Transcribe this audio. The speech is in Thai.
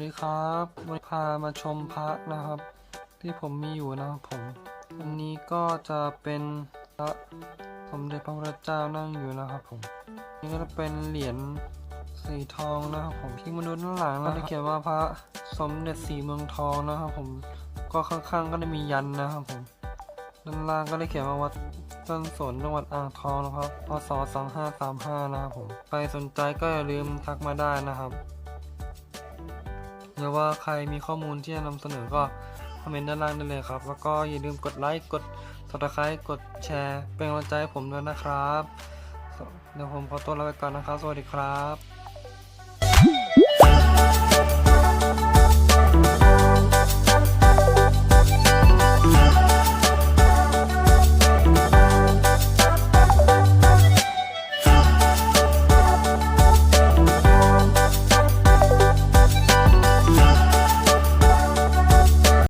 วัสดีครับวันนี้พามาชมพระนะครับ ที่ผมมีอยู่นะครับผม อันนี้ก็จะเป็นพระสมเด็จพระพุทธเจ้านั่งอยู่นะครับผม นี่ก็จะเป็นเหรียญสีทองนะครับผมที่มาดูด้านหลังนะจะเขียนว่าพระสมเด็จสีเมืองทองนะครับผม ก็ข้างๆก็จะมียันนะครับผม ด้านล่างก็ได้เขียนว่าวัดต้นสนจังหวัดอ่างทองนะครับ พศ 2535 นะครับผม ใครสนใจก็อย่าลืมทักมาได้นะครับ หรือว่าใครมีข้อมูลที่จะนำเสนอก็คอมเมนต์ด้านล่างได้เลยครับ แล้วก็อย่าลืมกดไลค์ กด subscribe กดแชร์ เป็นกำลังใจให้ผมด้วยนะครับ เดี๋ยวผมขอตัวลาไปก่อนนะครับ สวัสดีครับ